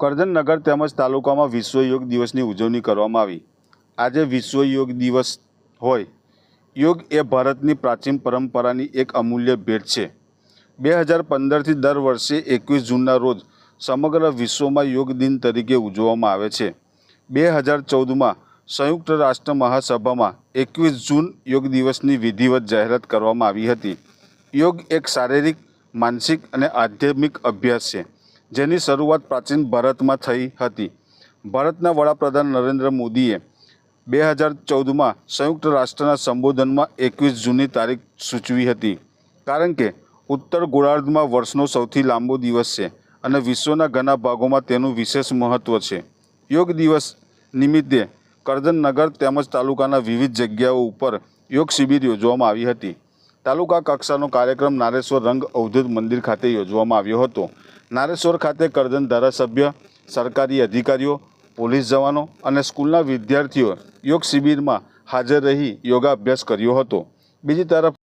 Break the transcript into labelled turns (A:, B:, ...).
A: કરજણ નગર તેમજ તાલુકામાં વિશ્વ યોગ દિવસની ઉજવણી કરવામાં આવી. આજે વિશ્વ યોગ દિવસ હોય. યોગ એ ભારતની પ્રાચીન પરંપરાની એક અમૂલ્ય ભેટ છે. બે હજાર પંદરથી દર વર્ષે એકવીસ જૂનના રોજ સમગ્ર વિશ્વમાં યોગ દિન તરીકે ઉજવવામાં આવે છે. બે હજાર ચૌદમાં સંયુક્ત રાષ્ટ્ર મહાસભામાં એકવીસ જૂન યોગ દિવસની વિધિવત જાહેરાત કરવામાં આવી હતી. યોગ એક શારીરિક, માનસિક અને આધ્યાત્મિક અભ્યાસ છે. જેની શરૂઆત પ્રાચીન ભારતમાં થઈ હતી. ભારતના વડાપ્રધાન નરેન્દ્ર મોદીએ બે હજાર ચૌદમાં સંયુક્ત રાષ્ટ્રના સંબોધનમાં એકવીસ જૂનની તારીખ સૂચવી હતી. કારણ કે ઉત્તર ગોળાર્ધમાં વર્ષનો સૌથી લાંબો દિવસ છે અને વિશ્વના ઘણા ભાગોમાં તેનું વિશેષ મહત્ત્વ છે. યોગ દિવસ નિમિત્તે કરજણનગર તેમજ તાલુકાના વિવિધ જગ્યાઓ ઉપર યોગ શિબિર યોજવામાં આવી હતી. તાલુકા કક્ષાનો કાર્યક્રમ નારેશ્વર રંગ અવધૂત મંદિર ખાતે યોજવામાં આવ્યો હતો. નારેશ્વર ખાતે કરજણ ધારાસભ્ય, સરકારી અધિકારીઓ, પોલીસ જવાનો અને સ્કૂલના વિદ્યાર્થીઓ યોગ શિબિરમાં હાજર રહી યોગાભ્યાસ કર્યો હતો. બીજી તરફ